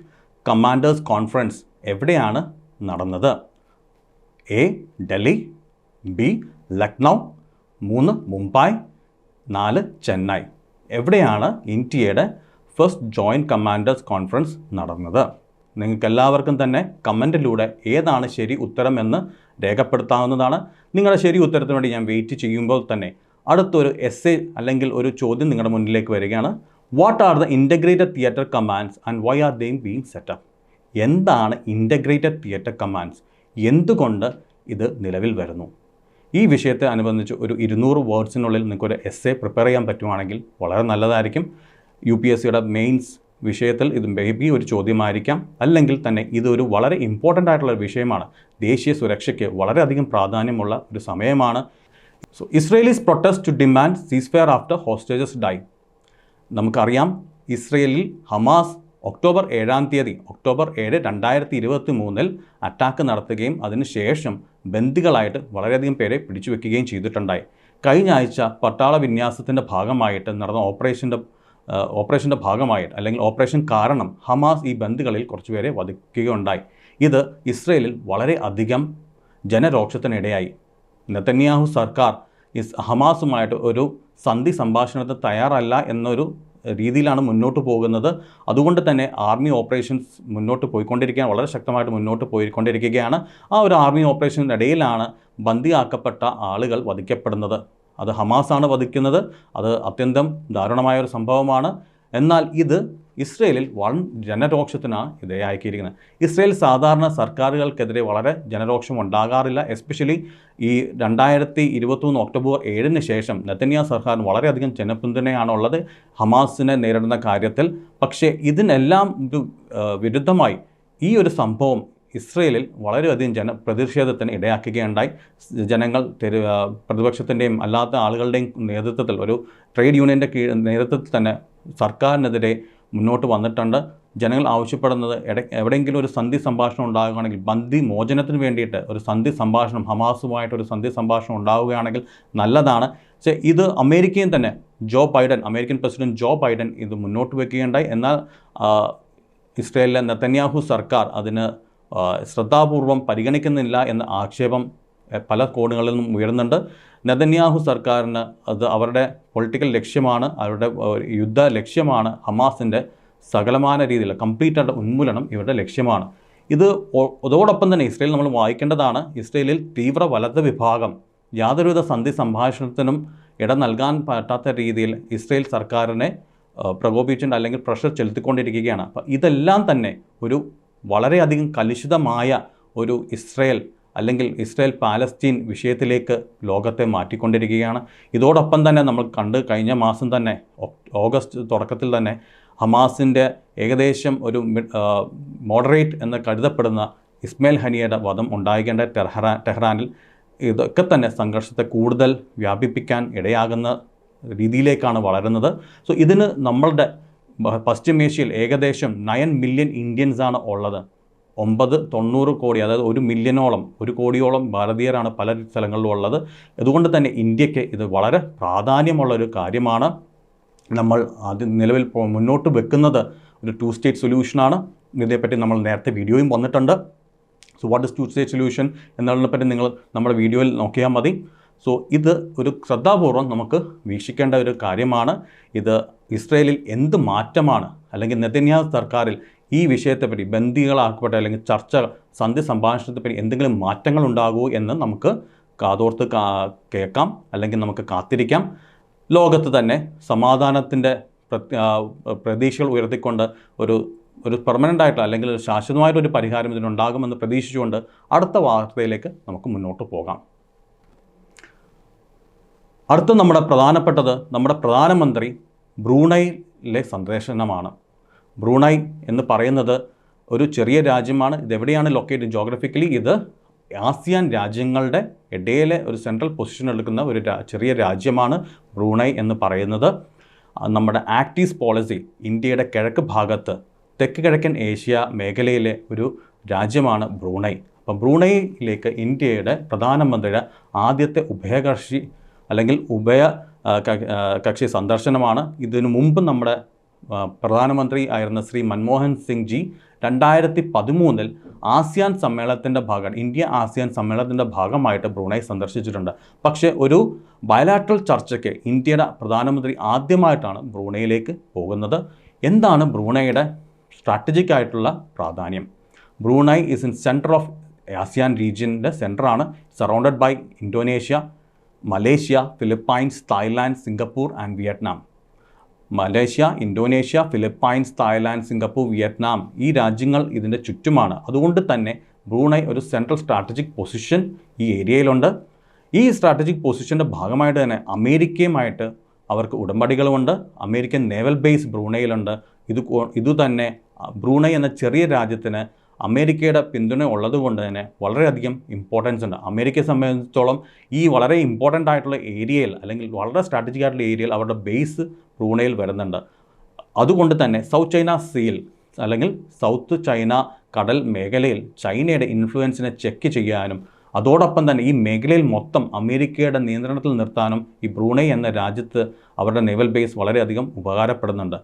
കമാൻഡേഴ്സ് കോൺഫറൻസ് എവിടെയാണ് നടന്നത്? എ ഡൽഹി ബി ലക്നൗ മൂന്ന് മുംബൈ നാല് ചെന്നൈ. എവിടെയാണ് ഇന്ത്യയുടെ ഫസ്റ്റ് ജോയിന്റ് കമാൻഡേഴ്സ് കോൺഫറൻസ് നടന്നത്? നിങ്ങൾക്ക് എല്ലാവർക്കും തന്നെ കമന്റിലൂടെ ഏതാണ് ശരി ഉത്തരം എന്ന് രേഖപ്പെടുത്താവുന്നതാണ്. നിങ്ങളുടെ ശരി ഉത്തരത്തിന് വേണ്ടി ഞാൻ വെയിറ്റ് ചെയ്യുമ്പോൾ തന്നെ അടുത്തൊരു എസ് അല്ലെങ്കിൽ ഒരു ചോദ്യം നിങ്ങളുടെ മുന്നിലേക്ക് വരികയാണ്. What are the integrated theatre commands and why are they being set up എന്താണ് ഇന്റഗ്രേറ്റഡ് തിയേറ്റർ കമാൻഡ്സ് എന്തുകൊണ്ട് ഇത് നിലവിൽ വരുന്നു? ഈ വിഷയത്തെ അനുബന്ധിച്ച് ഒരു ഇരുന്നൂറ് വേർഡ്സിനുള്ളിൽ നിങ്ങൾക്കൊരു എസ് എ പ്രിപ്പയർ ചെയ്യാൻ പറ്റുവാണെങ്കിൽ വളരെ നല്ലതായിരിക്കും. യു പി എസ് സിയുടെ മെയിൻസ് വിഷയത്തിൽ ഇത് മേ ബി ഒരു ചോദ്യമായിരിക്കാം. അല്ലെങ്കിൽ തന്നെ ഇതൊരു വളരെ ഇമ്പോർട്ടന്റ് ആയിട്ടുള്ള വിഷയമാണ്. ദേശീയ സുരക്ഷയ്ക്ക് വളരെയധികം പ്രാധാന്യമുള്ള ഒരു സമയമാണ്. So Israelis protest to demand ceasefire after hostages die നമുക്കറിയാം ഇസ്രയേലിൽ ഹമാസ് ഒക്ടോബർ ഏഴാം തീയതി ഒക്ടോബർ ഏഴ് രണ്ടായിരത്തി ഇരുപത്തി മൂന്നിൽ അറ്റാക്ക് നടത്തുകയും അതിനുശേഷം ബന്ദികളായിട്ട് വളരെയധികം പേരെ പിടിച്ചു വയ്ക്കുകയും ചെയ്തിട്ടുണ്ടായി. കഴിഞ്ഞ ആഴ്ച പട്ടാള വിന്യാസത്തിന്റെ ഭാഗമായിട്ട് നടന്ന ഓപ്പറേഷന്റെ ഓപ്പറേഷന്റെ ഭാഗമായിട്ട് അല്ലെങ്കിൽ ഓപ്പറേഷൻ കാരണം ഹമാസ് ഈ ബന്ധുക്കളിൽ കുറച്ചുപേരെ വധിക്കുകയുണ്ടായി. ഇത് ഇസ്രയേലിൽ വളരെ അധികം ജനരോക്ഷത്തിനിടയായി. നെതന്യാഹു സർക്കാർ ഇസ് ഹമാസുമായിട്ട് ഒരു സന്ധി സംഭാഷണത്തിന് തയ്യാറല്ല എന്നൊരു രീതിയിലാണ് മുന്നോട്ട് പോകുന്നത്. അതുകൊണ്ട് തന്നെ ആർമി ഓപ്പറേഷൻസ് മുന്നോട്ട് പോയിക്കൊണ്ടിരിക്കുകയാണ് വളരെ ശക്തമായിട്ട് മുന്നോട്ട് പോയിക്കൊണ്ടിരിക്കുകയാണ്. ആ ഒരു ആർമി ഓപ്പറേഷന്റെ ഇടയിലാണ് ബന്ദിയാക്കപ്പെട്ട ആളുകൾ വധിക്കപ്പെടുന്നത്. അത് ഹമാസാണ് വധിക്കുന്നത്. അത് അത്യന്തം ദാരുണമായ ഒരു സംഭവമാണ്. എന്നാൽ ഇത് ഇസ്രയേലിൽ വൺ ജനരോക്ഷത്തിനാണ് ഇതയാക്കിയിരിക്കുന്നത് ഇസ്രയേൽ സാധാരണ സർക്കാരുകൾക്കെതിരെ വളരെ ജനരോക്ഷം ഉണ്ടാകാറില്ല. എസ്പെഷ്യലി ഈ രണ്ടായിരത്തി ഇരുപത്തൊന്ന് ഒക്ടോബർ ഏഴിന് ശേഷം നെത്തന്യാ സർക്കാരിന് വളരെയധികം ജനപിന്തുണയാണുള്ളത് ഹമാസിനെ നേരിടുന്ന കാര്യത്തിൽ. പക്ഷേ ഇതിനെല്ലാം വിരുദ്ധമായി ഈ ഒരു സംഭവം ഇസ്രയേലിൽ വളരെയധികം ജന പ്രതിഷേധത്തിന് ഇടയാക്കുകയുണ്ടായി. ജനങ്ങൾ പ്രതിപക്ഷത്തിന്റെയും അല്ലാത്ത ആളുകളുടെയും നേതൃത്വത്തിൽ ഒരു ട്രേഡ് യൂണിയന്റെ കീഴ് നേതൃത്വത്തിൽ തന്നെ സർക്കാരിനെതിരെ മുന്നോട്ട് വന്നിട്ടുണ്ട്. ജനങ്ങൾ ആവശ്യപ്പെടുന്നത് എവിടെയെങ്കിലും ഒരു സന്ധി സംഭാഷണം ഉണ്ടാകുകയാണെങ്കിൽ ബന്ദി മോചനത്തിന് വേണ്ടിയിട്ട് ഒരു സന്ധി സംഭാഷണം ഹമാസുമായിട്ട് ഒരു സന്ധി സംഭാഷണം ഉണ്ടാവുകയാണെങ്കിൽ നല്ലതാണ്. പക്ഷേ ഇത് അമേരിക്കയും തന്നെ Joe Biden American president Joe Biden ഇത് മുന്നോട്ട് വയ്ക്കുകയുണ്ടായി എന്നാൽ ഇസ്രയേലിലെ നെത്തന്യാഹു സർക്കാർ അതിന് ശ്രദ്ധാപൂർവം പരിഗണിക്കുന്നില്ല എന്ന ആക്ഷേപം പല കോണുകളിൽ നിന്നും ഉയരുന്നുണ്ട്. നെതന്യാഹു സർക്കാരിന് അത് അവരുടെ പൊളിറ്റിക്കൽ ലക്ഷ്യമാണ് അവരുടെ യുദ്ധ ലക്ഷ്യമാണ് ഹമാസിന്റെ സകലമാന രീതിയിൽ കംപ്ലീറ്റ് ആയിട്ട് ഉന്മൂലനം ഇവരുടെ ലക്ഷ്യമാണ്. ഇത് അതോടൊപ്പം തന്നെ ഇസ്രയേൽ നമ്മൾ വായിക്കേണ്ടതാണ് ഇസ്രയേലിൽ തീവ്ര വലത് വിഭാഗം യാതൊരുവിധ സന്ധി സംഭാഷണത്തിനും ഇട നൽകാൻ പറ്റാത്ത രീതിയിൽ ഇസ്രയേൽ സർക്കാരിനെ ആ, പ്രകോപിച്ചിട്ടുണ്ട് അല്ലെങ്കിൽ പ്രഷർ ചെലുത്തിക്കൊണ്ടിരിക്കുകയാണ്. അപ്പോൾ ഇതെല്ലാം തന്നെ ഒരു വളരെയധികം കലുഷിതമായ ഒരു ഇസ്രയേൽ അല്ലെങ്കിൽ ഇസ്രയേൽ പാലസ്തീൻ വിഷയത്തിലേക്ക് ലോകത്തെ മാറ്റിക്കൊണ്ടിരിക്കുകയാണ്. ഇതോടൊപ്പം തന്നെ നമ്മൾ കണ്ട് കഴിഞ്ഞ മാസം തന്നെ ഓഗസ്റ്റ് തുടക്കത്തിൽ തന്നെ ഹമാസിന്റെ ഏകദേശം ഒരു മോഡറേറ്റ് എന്ന് കരുതപ്പെടുന്ന ഇസ്മയിൽ ഹനിയയുടെ വധം ഉണ്ടായിക്കേണ്ട ടെഹ്റാൻ ടെഹ്റാനിൽ. ഇതൊക്കെ തന്നെ സംഘർഷത്തെ കൂടുതൽ വ്യാപിപ്പിക്കാൻ ഇടയാകുന്ന രീതിയിലേക്കാണ് വളരുന്നത്. സോ ഇതിന് നമ്മളുടെ പശ്ചിമേഷ്യയിൽ ഏകദേശം നയൻ മില്യൺ ഇന്ത്യൻസ് ആണ് ഉള്ളത്. ഒമ്പത് തൊണ്ണൂറ് കോടി അതായത് ഒരു മില്യനോളം ഒരു കോടിയോളം ഭാരതീയരാണ് പല സ്ഥലങ്ങളിലും ഉള്ളത്. അതുകൊണ്ട് തന്നെ ഇന്ത്യയ്ക്ക് ഇത് വളരെ പ്രാധാന്യമുള്ള ഒരു കാര്യമാണ്. നമ്മൾ ആദ്യം നിലവിൽ മുന്നോട്ട് വെക്കുന്നത് ഒരു ടു സ്റ്റേറ്റ് സൊല്യൂഷനാണ് ഇതേപ്പറ്റി നമ്മൾ നേരത്തെ വീഡിയോയും വന്നിട്ടുണ്ട്. So what is two state solution എന്നതിനെപ്പറ്റി നിങ്ങൾ നമ്മുടെ വീഡിയോയിൽ നോക്കിയാൽ മതി. സോ ഇത് ഒരു ശ്രദ്ധാപൂർവം നമുക്ക് വീക്ഷിക്കേണ്ട ഒരു കാര്യമാണ്. ഇത് ഇസ്രയേലിൽ എന്ത് മാറ്റമാണ്? അല്ലെങ്കിൽ നെതന്യാ സർക്കാരിൽ ഈ വിഷയത്തെപ്പറ്റി ബന്ദികളാക്കപ്പെട്ട അല്ലെങ്കിൽ ചർച്ച സന്ധി സംഭാഷണത്തെപ്പറ്റി എന്തെങ്കിലും മാറ്റങ്ങൾ ഉണ്ടാകുമോ എന്ന് നമുക്ക് കാതോർത്ത് കേൾക്കാം. അല്ലെങ്കിൽ നമുക്ക് കാത്തിരിക്കാം. ലോകത്ത് തന്നെ സമാധാനത്തിന്റെ പ്രതീക്ഷകൾ ഉയർത്തിക്കൊണ്ട് ഒരു ഒരു പെർമനന്റ് ആയിട്ടുള്ള അല്ലെങ്കിൽ ശാശ്വതമായിട്ടൊരു പരിഹാരം ഇതിനുണ്ടാകുമെന്ന് പ്രതീക്ഷിച്ചുകൊണ്ട് അടുത്ത വാർത്തയിലേക്ക് നമുക്ക് മുന്നോട്ട് പോകാം. അടുത്ത നമ്മുടെ പ്രധാനപ്പെട്ടത് നമ്മുടെ പ്രധാനമന്ത്രി ബ്രൂണൈയിലെ സന്ദർശനമാണ്. ബ്രൂണൈ എന്ന് പറയുന്നത് ഒരു ചെറിയ രാജ്യമാണ്. ഇതെവിടെയാണ് ലൊക്കേറ്റ് ജോഗ്രഫിക്കലി ഇത് ആസിയാൻ രാജ്യങ്ങളുടെ ഇടയിലെ ഒരു സെൻട്രൽ പൊസിഷൻ എടുക്കുന്ന ഒരു ചെറിയ രാജ്യമാണ് ബ്രൂണൈ എന്ന് പറയുന്നത്. നമ്മുടെ ആക്ടീസ് പോളിസി ഇന്ത്യയുടെ കിഴക്ക് ഭാഗത്ത് തെക്ക് കിഴക്കൻ ഏഷ്യ മേഖലയിലെ ഒരു രാജ്യമാണ് ബ്രൂണൈ. അപ്പം ബ്രൂണൈയിലേക്ക് ഇന്ത്യയുടെ പ്രധാനമന്ത്രിയുടെ ആദ്യത്തെ ഉഭയകക്ഷി അല്ലെങ്കിൽ ഉഭയ കക്ഷി സന്ദർശനമാണ്. ഇതിനു മുമ്പ് നമ്മുടെ പ്രധാനമന്ത്രി ആയിരുന്ന ശ്രീ മൻമോഹൻ സിംഗ് ജി രണ്ടായിരത്തി പതിമൂന്നിൽ ആസിയാൻ സമ്മേളനത്തിന്റെ ഭാഗം ഇന്ത്യ ആസിയാൻ സമ്മേളനത്തിന്റെ ഭാഗമായിട്ട് ബ്രൂണൈ സന്ദർശിച്ചിട്ടുണ്ട്. പക്ഷേ ഒരു ബയലാട്രൽ ചർച്ചയ്ക്ക് ഇന്ത്യയുടെ പ്രധാനമന്ത്രി ആദ്യമായിട്ടാണ് ബ്രൂണൈയിലേക്ക് പോകുന്നത്. എന്താണ് ബ്രൂണൈയുടെ സ്ട്രാറ്റജിക് ആയിട്ടുള്ള പ്രാധാന്യം? Brunei is in centre of ASEAN റീജിയന്റെ സെന്ററാണ് surrounded by Indonesia Malaysia Philippines Thailand Singapore and Vietnam. Malaysia Indonesia Philippines Thailand Singapore Vietnam ഈ രാജ്യങ്ങൾ ഇതിന്റെ ചുറ്റുമാണ്. അതുകൊണ്ട് തന്നെ ബ്രൂണൈ ഒരു സെൻട്രൽ സ്ട്രാറ്റജിക് പൊസിഷൻ ഈ ഏരിയയിലുണ്ട്. ഈ സ്ട്രാറ്റജിക് പൊസിഷന്റെ ഭാഗമായിട്ട് തന്നെ അമേരിക്കയുമായിട്ട് അവർക്ക് ഉടമ്പടികളുമുണ്ട് അമേരിക്കൻ നേവൽ ബേസ് ബ്രൂണൈയിലുണ്ട്. ഇത് ഇതുതന്നെ ബ്രൂണൈ എന്ന ചെറിയ രാജ്യത്തിന് അമേരിക്കയുടെ പിന്തുണ ഉള്ളതുകൊണ്ട് തന്നെ വളരെയധികം ഇമ്പോർട്ടൻസ് ഉണ്ട്. അമേരിക്കയെ സംബന്ധിച്ചിടത്തോളം ഈ വളരെ ഇമ്പോർട്ടന്റ് ആയിട്ടുള്ള ഏരിയയിൽ അല്ലെങ്കിൽ വളരെ സ്ട്രാറ്റജിക് ആയിട്ടുള്ള ഏരിയയിൽ അവരുടെ ബേസ് ബ്രൂണയിൽ വരുന്നുണ്ട്. അതുകൊണ്ട് തന്നെ സൗത്ത് ചൈന സീൽ അല്ലെങ്കിൽ സൗത്ത് ചൈന കടൽ മേഖലയിൽ ചൈനയുടെ ഇൻഫ്ലുവൻസിനെ ചെക്ക് ചെയ്യാനും അതോടൊപ്പം തന്നെ ഈ മേഖലയിൽ മൊത്തം അമേരിക്കയുടെ നിയന്ത്രണത്തിൽ നിർത്താനും ഈ ബ്രൂണൈ എന്ന രാജ്യത്ത് അവരുടെ നേവൽ ബേസ് വളരെയധികം ഉപകാരപ്പെടുന്നുണ്ട്.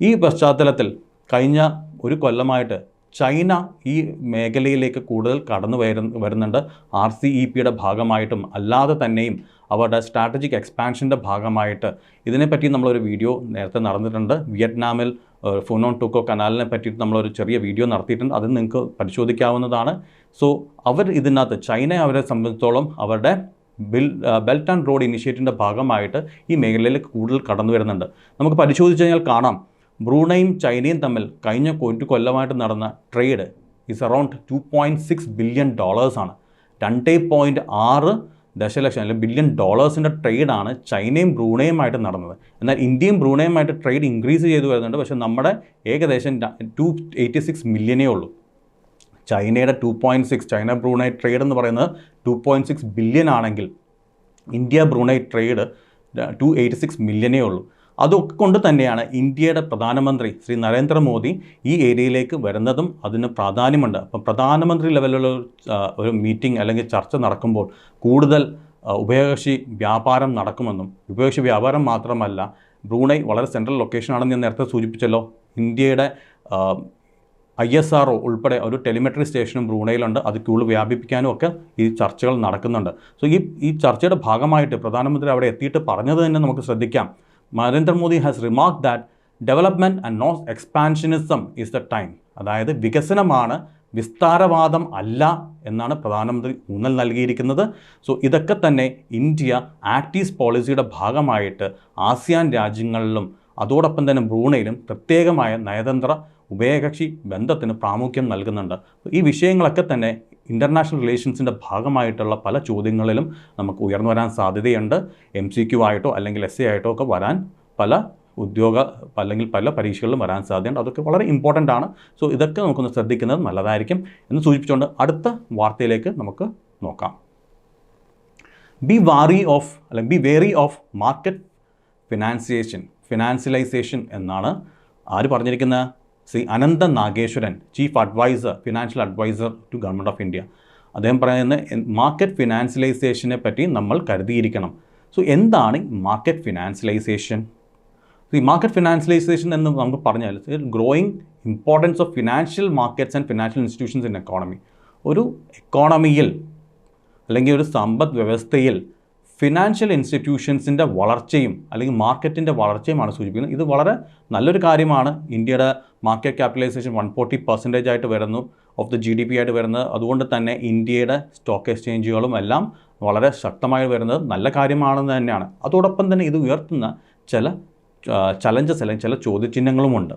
ഈ പശ്ചാത്തലത്തിൽ കഴിഞ്ഞ ഒരു കൊല്ലമായിട്ട് ചൈന ഈ മേഖലയിലേക്ക് കൂടുതൽ കടന്നു വരുന്ന വരുന്നുണ്ട്. ആർ സി ഇ പിയുടെ ഭാഗമായിട്ടും അല്ലാതെ തന്നെയും അവരുടെ സ്ട്രാറ്റജിക് എക്സ്പാൻഷന്റെ ഭാഗമായിട്ട് ഇതിനെപ്പറ്റി നമ്മളൊരു വീഡിയോ നേരത്തെ നടന്നിട്ടുണ്ട്. വിയറ്റ്നാമിൽ ഫുനോൺ ടുക്കോ കനാലിനെ പറ്റിയിട്ട് നമ്മളൊരു ചെറിയ വീഡിയോ നടത്തിയിട്ടുണ്ട്. അത് നിങ്ങൾക്ക് പരിശോധിക്കാവുന്നതാണ്. സോ അവർ ഇതിനകത്ത് ചൈന അവരെ സംബന്ധിച്ചോളം അവരുടെ ബിൽ ബെൽറ്റ് ആൻഡ് റോഡ് ഇനിഷ്യേറ്റീവിന്റെ ഭാഗമായിട്ട് ഈ മേഖലയിലേക്ക് കൂടുതൽ കടന്നു വരുന്നുണ്ട്. നമുക്ക് പരിശോധിച്ച് കഴിഞ്ഞാൽ കാണാം. ബ്രൂണയും ചൈനയും തമ്മിൽ കഴിഞ്ഞ ഒരു കൊല്ലമായിട്ട് നടന്ന trade is around two point six billion ഡോളേഴ്സാണ് രണ്ട് പോയിന്റ് ആറ് ദശലക്ഷം അല്ലെങ്കിൽ ബില്യൺ ഡോളേഴ്സിന്റെ ട്രേഡാണ് ചൈനയും ബ്രൂണയുമായിട്ട് നടന്നത്. എന്നാൽ ഇന്ത്യയും ബ്രൂണയുമായിട്ട് ട്രേഡ് ഇൻക്രീസ് ചെയ്തു വരുന്നുണ്ട്. പക്ഷേ നമ്മുടെ ഏകദേശം ടു എയ്റ്റി സിക്സ് മില്യനേ ഉള്ളൂ. ചൈനയുടെ two point six China Brunei trade എന്ന് പറയുന്നത് ടു പോയിന്റ് സിക്സ് ബില്യൺ ആണെങ്കിൽ India Brunei trade two eighty six മില്യനേ ഉള്ളൂ. അതൊക്കെ കൊണ്ട് തന്നെയാണ് ഇന്ത്യയുടെ പ്രധാനമന്ത്രി ശ്രീ നരേന്ദ്രമോദി ഈ ഏരിയയിലേക്ക് വരുന്നതും അതിന് പ്രാധാന്യമുണ്ട്. അപ്പം പ്രധാനമന്ത്രി ലെവലിലുള്ള ഒരു, മീറ്റിംഗ് അല്ലെങ്കിൽ ചർച്ച നടക്കുമ്പോൾ കൂടുതൽ ഉഭയകക്ഷി വ്യാപാരം നടക്കുമെന്നും ഉഭയകക്ഷി വ്യാപാരം മാത്രമല്ല ബ്രൂണൈ വളരെ സെൻട്രൽ ലൊക്കേഷനാണെന്ന് ഞാൻ നേരത്തെ സൂചിപ്പിച്ചല്ലോ. ഇന്ത്യയുടെ ഐ എസ് ആർ ഉൾപ്പെടെ ഒരു ടെലിമെട്രി സ്റ്റേഷനും ബ്രൂണയിലുണ്ട്. അത് കൂടുതൽ വ്യാപിപ്പിക്കാനും ഒക്കെ ഈ ചർച്ചകൾ നടക്കുന്നുണ്ട്. സോ ഈ ഈ ചർച്ചയുടെ ഭാഗമായിട്ട് പ്രധാനമന്ത്രി അവിടെ എത്തിയിട്ട് പറഞ്ഞത് തന്നെ നമുക്ക് ശ്രദ്ധിക്കാം. Narendra Modi has remark that development and nose expansionism is the time അതായത് വികസനമാണ് വിസ്താരവാദം അല്ല എന്നാണ് പ്രധാനമന്ത്രി ഊന്നൽ നൽകിയിരിക്കുന്നത്. സോ ഇതൊക്കെ തന്നെ ഇന്ത്യ ആക്ടീസ് പോളിസിയുടെ ഭാഗമായിട്ട് ആസിയാൻ രാജ്യങ്ങളിലും അതോടൊപ്പം തന്നെ ബ്രൂണയിലും പ്രത്യേകമായ നയതന്ത്ര ഉഭയകക്ഷി ബന്ധത്തിന് പ്രാമുഖ്യം നൽകുന്നുണ്ട്. ഈ വിഷയങ്ങളൊക്കെ തന്നെ ഇന്റർനാഷണൽ റിലേഷൻസിന്റെ ഭാഗമായിട്ടുള്ള പല ചോദ്യങ്ങളിലും നമുക്ക് ഉയർന്നു വരാൻ സാധ്യതയുണ്ട്. എം സി ക്യു ആയിട്ടോ അല്ലെങ്കിൽ എസ് എ ആയിട്ടോ ഒക്കെ വരാൻ പല ഉദ്യോഗ അല്ലെങ്കിൽ പല പരീക്ഷകളിലും വരാൻ സാധ്യതയുണ്ട്. അതൊക്കെ വളരെ ഇമ്പോർട്ടന്റ് ആണ്. സോ ഇതൊക്കെ നമുക്കൊന്ന് ശ്രദ്ധിക്കുന്നത് നല്ലതായിരിക്കും എന്ന് സൂചിപ്പിച്ചുകൊണ്ട് അടുത്ത വാർത്തയിലേക്ക് നമുക്ക് നോക്കാം. ബി വാറി ഓഫ് അല്ലെങ്കിൽ be wary of market financiation financialisation എന്നാണ് ആര് പറഞ്ഞിരിക്കുന്ന Shri Anantha Nageswaran chief adviser financial adviser to government of India അദ്ദേഹം പറയുന്നത് മാർക്കറ്റ് ഫിനാൻഷ്യലൈസേഷനെ പറ്റി നമ്മൾ കരുതിയിരിക്കണം. സോ എന്താണ് മാർക്കറ്റ് ഫിനാൻഷ്യലൈസേഷൻ ഈ മാർക്കറ്റ് ഫിനാൻഷ്യലൈസേഷൻ എന്ന് നമുക്ക് പറഞ്ഞാൽ growing importance of financial markets and financial institutions in economy ഒരു എക്കോണമിയിൽ അല്ലെങ്കിൽ ഒരു സമ്പദ് വ്യവസ്ഥയിൽ ഫിനാൻഷ്യൽ ഇൻസ്റ്റിറ്റ്യൂഷൻസിന്റെ വളർച്ചയും അല്ലെങ്കിൽ മാർക്കറ്റിന്റെ വളർച്ചയുമാണ് സൂചിപ്പിക്കുന്നത്. ഇത് വളരെ നല്ലൊരു കാര്യമാണ്. ഇന്ത്യയുടെ market capitalisation one forty percentage ആയിട്ട് വരുന്നു. Of the G D P ആയിട്ട് വരുന്നത്. അതുകൊണ്ട് തന്നെ ഇന്ത്യയുടെ സ്റ്റോക്ക് എക്സ്ചേഞ്ചുകളും എല്ലാം വളരെ ശക്തമായി വരുന്നത് നല്ല കാര്യമാണെന്ന് തന്നെയാണ്. അതോടൊപ്പം തന്നെ ഇത് ഉയർത്തുന്ന ചില ചലഞ്ചസ് അല്ലെങ്കിൽ ചില ചോദ്യചിഹ്നങ്ങളുമുണ്ട്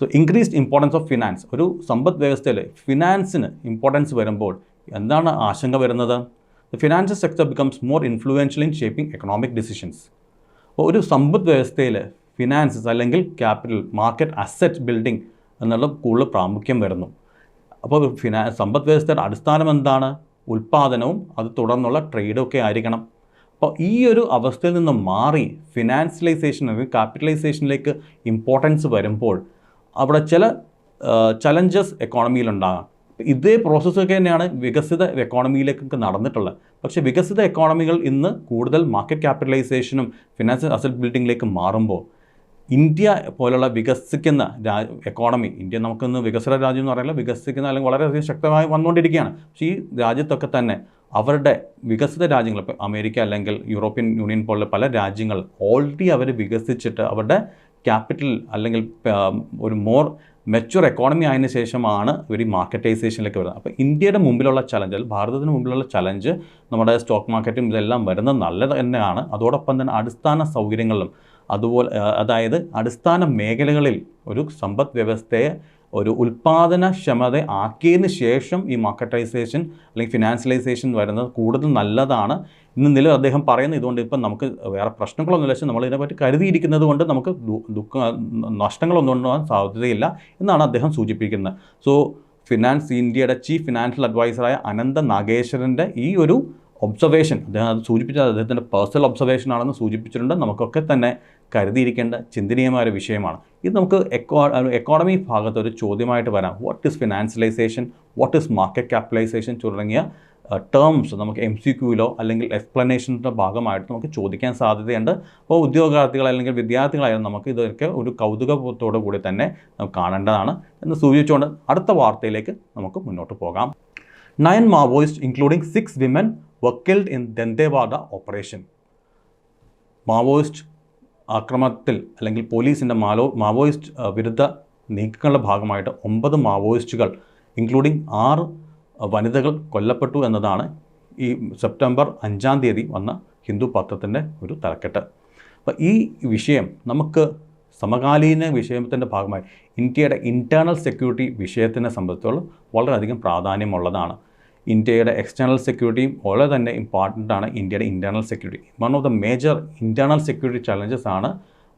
so increased importance of finance ഒരു സമ്പദ് വ്യവസ്ഥയിൽ ഫിനാൻസിന് ഇമ്പോർട്ടൻസ് വരുമ്പോൾ എന്താണ് ആശങ്ക വരുന്നത്? The financial sector becomes more influential in shaping economic decisions ഒരു സമ്പദ് വ്യവസ്ഥയിൽ ഫിനാൻസസ് അല്ലെങ്കിൽ ക്യാപിറ്റൽ മാർക്കറ്റ് അസറ്റ് ബിൽഡിംഗ് എന്നുള്ള കൂടുതൽ പ്രാമുഖ്യം വരുന്നു. അപ്പോൾ ഫിനാ സമ്പദ് വ്യവസ്ഥയുടെ അടിസ്ഥാനം എന്താണ്? ഉൽപ്പാദനവും അത് തുടർന്നുള്ള ട്രേഡും ഒക്കെ ആയിരിക്കണം. അപ്പോൾ ഈ ഒരു അവസ്ഥയിൽ നിന്ന് മാറി ഫിനാൻഷ്യലൈസേഷൻ അല്ലെങ്കിൽ ക്യാപിറ്റലൈസേഷനിലേക്ക് ഇമ്പോർട്ടൻസ് വരുമ്പോൾ അവിടെ ചില ചലഞ്ചസ് എക്കോണമിയിലുണ്ടാകാം ഇതേ പ്രോസസ്സൊക്കെ തന്നെയാണ് വികസിത എക്കോണമിയിലേക്കൊക്കെ നടന്നിട്ടുള്ളത്. പക്ഷേ വികസിത എക്കോണമികൾ ഇന്ന് കൂടുതൽ മാർക്കറ്റ് ക്യാപിറ്റലൈസേഷനും ഫിനാൻഷ്യൽ അസറ്റ് ബിൽഡിങ്ങിലേക്ക് മാറുമ്പോൾ ഇന്ത്യ പോലുള്ള വികസിക്കുന്ന രാ എക്കോണമി ഇന്ത്യ നമുക്കിന്ന് വികസന രാജ്യം എന്ന് പറയുന്നത് വികസിക്കുന്ന അല്ലെങ്കിൽ വളരെയധികം ശക്തമായി വന്നുകൊണ്ടിരിക്കുകയാണ്. പക്ഷേ ഈ രാജ്യത്തൊക്കെ തന്നെ അവരുടെ വികസിത രാജ്യങ്ങൾ ഇപ്പോൾ അമേരിക്ക അല്ലെങ്കിൽ യൂറോപ്യൻ യൂണിയൻ പോലുള്ള പല രാജ്യങ്ങൾ ഓൾറെഡി അവർ വികസിച്ചിട്ട് അവരുടെ ക്യാപിറ്റൽ അല്ലെങ്കിൽ ഒരു മോർ മെച്ചുവർ എക്കോണമി ആയതിനു ശേഷമാണ് ഇവർ ഈ മാർക്കറ്റൈസേഷനിലേക്ക് വരുന്നത്. അപ്പോൾ ഇന്ത്യയുടെ മുമ്പിലുള്ള ചലഞ്ച് അല്ലെങ്കിൽ ഭാരതത്തിന് മുമ്പിലുള്ള ചലഞ്ച് നമ്മുടെ സ്റ്റോക്ക് മാർക്കറ്റും ഇതെല്ലാം വരുന്നത് നല്ലത് തന്നെയാണ്. അതോടൊപ്പം തന്നെ അടിസ്ഥാന സൗകര്യങ്ങളിലും അതുപോലെ അതായത് അടിസ്ഥാന മേഖലകളിൽ ഒരു സമ്പദ് വ്യവസ്ഥയെ ഒരു ഉൽപ്പാദനക്ഷമത ആക്കിയതിന് ശേഷം ഈ മാർക്കറ്റൈസേഷൻ അല്ലെങ്കിൽ ഫിനാൻഷ്യലൈസേഷൻ വരുന്നത് കൂടുതൽ നല്ലതാണ്. ഇന്ന് നില അദ്ദേഹം പറയുന്നത് ഇതുകൊണ്ട് ഇപ്പം നമുക്ക് വേറെ പ്രശ്നങ്ങളൊന്നുമില്ല. പക്ഷേ നമ്മൾ ഇതിനെപ്പറ്റി കരുതിയിരിക്കുന്നത് കൊണ്ട് നമുക്ക് ദുഃഖ നഷ്ടങ്ങളൊന്നും ഉണ്ടാകാൻ സാധ്യതയില്ല എന്നാണ് അദ്ദേഹം സൂചിപ്പിക്കുന്നത്. സോ ഫിനാൻസ് ഇന്ത്യയുടെ ചീഫ് ഫിനാൻഷ്യൽ അഡ്വൈസറായ അനന്ത നാഗേശ്വരന്റെ ഈ ഒരു ഒബ്സർവേഷൻ അദ്ദേഹം അത് സൂചിപ്പിച്ചത് അദ്ദേഹത്തിന്റെ പേഴ്സണൽ ഒബ്സർവേഷൻ ആണെന്ന് സൂചിപ്പിച്ചിട്ടുണ്ട്. നമുക്കൊക്കെ തന്നെ കരുതിയിരിക്കേണ്ട ചിന്തനീയമായ ഒരു വിഷയമാണ്. ഇത് നമുക്ക് എക്കോ എക്കോണമി ഭാഗത്ത് ഒരു ചോദ്യമായിട്ട് വരാം. What is financialisation what is market capitalisation തുടങ്ങിയ ടേംസ് നമുക്ക് എം സി ക്യൂയിലോ അല്ലെങ്കിൽ എക്സ്പ്ലനേഷന്റെ ഭാഗമായിട്ട് നമുക്ക് ചോദിക്കാൻ സാധ്യതയുണ്ട്. അപ്പോൾ ഉദ്യോഗാർത്ഥികൾ അല്ലെങ്കിൽ വിദ്യാർത്ഥികളായാലും നമുക്ക് ഇതൊക്കെ ഒരു കൗതുകത്തോടു കൂടി തന്നെ കാണേണ്ടതാണ് എന്ന് സൂചിപ്പിച്ചുകൊണ്ട് അടുത്ത വാർത്തയിലേക്ക് നമുക്ക് മുന്നോട്ട് പോകാം. Nine Maoist including six women were killed in Dantewada operation. Maoist ആക്രമണത്തിൽ അല്ലെങ്കിൽ പോലീസിന്റെ മാലോ മാവോയിസ്റ്റ് വിരുദ്ധ നീക്കങ്ങളുടെ ഭാഗമായിട്ട് ഒമ്പത് മാവോയിസ്റ്റുകൾ ഇൻക്ലൂഡിംഗ് ആറ് വനിതകൾ കൊല്ലപ്പെട്ടു എന്നതാണ് ഈ സെപ്റ്റംബർ അഞ്ചാം തീയതി വന്ന ഹിന്ദു പത്രത്തിന്റെ ഒരു തലക്കെട്ട്. അപ്പോൾ ഈ വിഷയം നമുക്ക് സമകാലീന വിഷയത്തിന്റെ ഭാഗമായി ഇന്ത്യയുടെ ഇന്റേർണൽ സെക്യൂരിറ്റി വിഷയത്തിനെ സംബന്ധിച്ചോളം വളരെയധികം പ്രാധാന്യമുള്ളതാണ്. ഇന്ത്യയുടെ എക്സ്റ്റേണൽ സെക്യൂരിറ്റിയും വളരെ തന്നെ ഇമ്പോർട്ടന്റ് ആണ് ഇന്ത്യയുടെ internal security one of the major internal security challenges ആണ്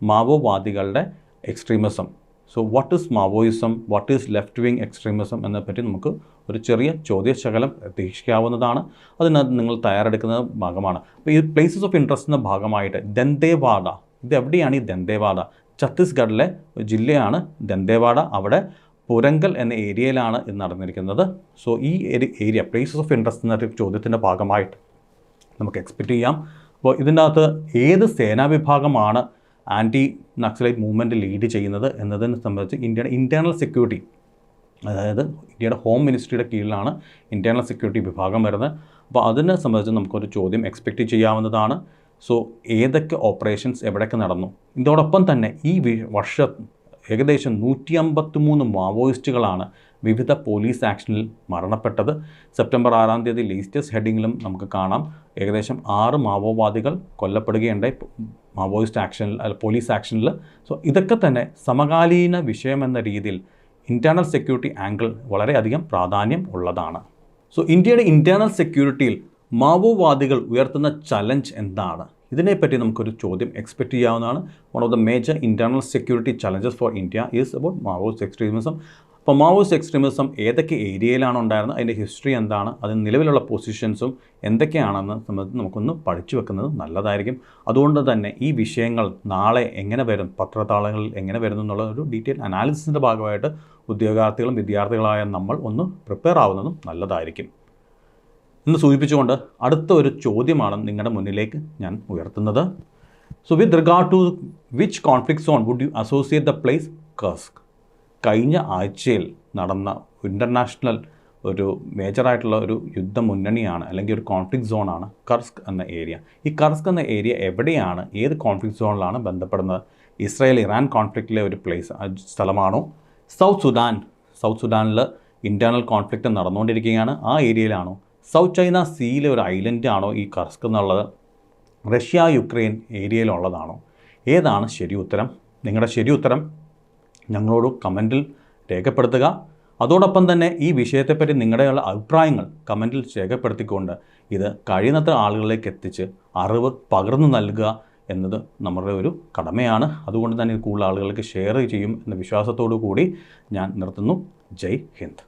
മാവോവാദികളുടെ extremism so what is Maoism? What is left wing extremism എന്നതിനെപ്പറ്റി നമുക്ക് ഒരു ചെറിയ ചോദ്യശകലം പ്രതീക്ഷിക്കാവുന്നതാണ്. അതിനകത്ത് നിങ്ങൾ തയ്യാറെടുക്കുന്ന ഭാഗമാണ്. അപ്പോൾ ഈ പ്ലേസസ് ഓഫ് ഇൻട്രസ്റ്റ് എന്ന ഭാഗമായിട്ട് ദന്തേവാഡ. ഇത് എവിടെയാണ് ഈ ദന്തേവാഡ? ഛത്തീസ്ഗഡിലെ ജില്ലയാണ് ദന്തേവാഡ. അവിടെ പുരങ്കൽ എന്ന ഏരിയയിലാണ് ഇത് നടന്നിരിക്കുന്നത്. സോ ഈ ഏരിയ പ്ലേസസ് ഓഫ് ഇൻട്രസ്റ്റ് എന്ന ചോദ്യത്തിന്റെ ഭാഗമായിട്ട് നമുക്ക് എക്സ്പെക്റ്റ് ചെയ്യാം. അപ്പോൾ ഇതിന്റെ അകത്ത് ഏത് സേനാ വിഭാഗമാണ് ആന്റി നക്സലൈറ്റ് മൂവ്മെന്റ് ലീഡ് ചെയ്യുന്നത് എന്നതിനെ സംബന്ധിച്ച് ഇന്ത്യയുടെ ഇന്റേർണൽ സെക്യൂരിറ്റി അതായത് ഇന്ത്യയുടെ ഹോം മിനിസ്ട്രിയുടെ കീഴിലാണ് ഇന്റേർണൽ സെക്യൂരിറ്റി വിഭാഗം വരുന്നത്. അപ്പോൾ അതിനെ സംബന്ധിച്ച് നമുക്കൊരു ചോദ്യം എക്സ്പെക്റ്റ് ചെയ്യാവുന്നതാണ്. സോ ഏതൊക്കെ ഓപ്പറേഷൻസ് എവിടെയൊക്കെ നടന്നു? ഇതോടൊപ്പം തന്നെ ഈ വർഷ വർഷം ഏകദേശം നൂറ്റി അമ്പത്തി മൂന്ന് മാവോയിസ്റ്റുകളാണ് വിവിധ പോലീസ് ആക്ഷനിൽ മരണപ്പെട്ടത്. സെപ്റ്റംബർ ആറാം തീയതി ലേറ്റസ്റ്റ് ഹെഡിങ്ങിലും നമുക്ക് കാണാം. ഏകദേശം ആറ് മാവോവാദികൾ കൊല്ലപ്പെടുകയുണ്ടായി മാവോയിസ്റ്റ് ആക്ഷനിൽ അല്ല പോലീസ് ആക്ഷനിൽ. സോ ഇതൊക്കെ തന്നെ സമകാലീന വിഷയമെന്ന രീതിയിൽ ഇന്റേർണൽ സെക്യൂരിറ്റി ആംഗിൾ വളരെയധികം പ്രാധാന്യം ഉള്ളതാണ്. സോ ഇന്ത്യയുടെ ഇന്റേർണൽ സെക്യൂരിറ്റിയിൽ മാവോവാദികൾ ഉയർത്തുന്ന ചലഞ്ച് എന്താണ്? ഇതിനെപ്പറ്റി നമുക്കൊരു ചോദ്യം എക്സ്പെക്റ്റ് ചെയ്യാവുന്നതാണ്. One of the major internal security challenges for India is about Mao's extremism അപ്പോൾ മാവോയിസ്റ്റ് എക്സ്ട്രീമിസം ഏതൊക്കെ ഏരിയയിലാണ് ഉണ്ടായിരുന്നത്? അതിന്റെ ഹിസ്റ്ററി എന്താണ്? അതിന് നിലവിലുള്ള പൊസിഷൻസും എന്തൊക്കെയാണെന്ന് സംബന്ധിച്ച് നമുക്കൊന്ന് പഠിച്ചു വെക്കുന്നത് നല്ലതായിരിക്കും. അതുകൊണ്ട് തന്നെ ഈ വിഷയങ്ങൾ നാളെ എങ്ങനെ വരും? പത്രതാളങ്ങളിൽ എങ്ങനെ വരുന്നു എന്നുള്ള ഒരു ഡീറ്റെയിൽ അനാലിസിസിന്റെ ഭാഗമായിട്ട് ഉദ്യോഗാർത്ഥികളും വിദ്യാർത്ഥികളായ നമ്മൾ ഒന്ന് പ്രിപ്പയർ ആവുന്നതും നല്ലതായിരിക്കും. എന്ന് സൂചിപ്പിച്ചുകൊണ്ട് അടുത്ത ഒരു ചോദ്യമാണ് നിങ്ങളുടെ മുന്നിലേക്ക് ഞാൻ ഉയർത്തുന്നത്. So with regard to which conflict zone would you associate the place Kursk കഴിഞ്ഞ ആഴ്ചയിൽ നടന്ന ഇന്റർനാഷണൽ ഒരു മേജറായിട്ടുള്ള ഒരു യുദ്ധ മുന്നണിയാണ് അല്ലെങ്കിൽ ഒരു കോൺഫ്ലിക്ട് സോണാണ് കർസ്ക് എന്ന ഏരിയ ഈ കർസ്ക് എന്ന ഏരിയ എവിടെയാണ് ഏത് കോൺഫ്ലിക്ട് സോണിലാണ് ബന്ധപ്പെടുന്നത്? ഇസ്രായേൽ ഇറാൻ കോൺഫ്ലിക്റ്റിലെ ഒരു പ്ലേസ് സ്ഥലമാണോ? സൗത്ത് സുഡാൻ സൗത്ത് സുഡാനിൽ ഇന്റേർണൽ കോൺഫ്ലിക്റ്റ് നടന്നുകൊണ്ടിരിക്കുകയാണ് ആ ഏരിയയിലാണോ സൗത്ത് ചൈന സീയിലെ ഒരു ഐലൻഡ് ആണോ ഈ കർസ്ക് എന്നുള്ളത്? റഷ്യ യുക്രൈൻ ഏരിയയിലുള്ളതാണോ? ഏതാണ് ശരി ഉത്തരം? നിങ്ങളുടെ ശരി ഉത്തരം ഞങ്ങളോട് കമന്റിൽ രേഖപ്പെടുത്തുക. അതോടൊപ്പം തന്നെ ഈ വിഷയത്തെപ്പറ്റി നിങ്ങളുടെയുള്ള അഭിപ്രായങ്ങൾ കമന്റിൽ രേഖപ്പെടുത്തിക്കൊണ്ട് ഇത് കഴിയുന്നത്ര ആളുകളിലേക്ക് എത്തിച്ച് അറിവ് പകർന്നു നൽകുക എന്നത് നമ്മുടെ ഒരു കടമയാണ്. അതുകൊണ്ട് തന്നെ കൂടുതൽ ആളുകൾക്ക് ഷെയർ ചെയ്യും എന്ന വിശ്വാസത്തോടു കൂടി ഞാൻ നിർത്തുന്നു. ജയ് ഹിന്ദ്.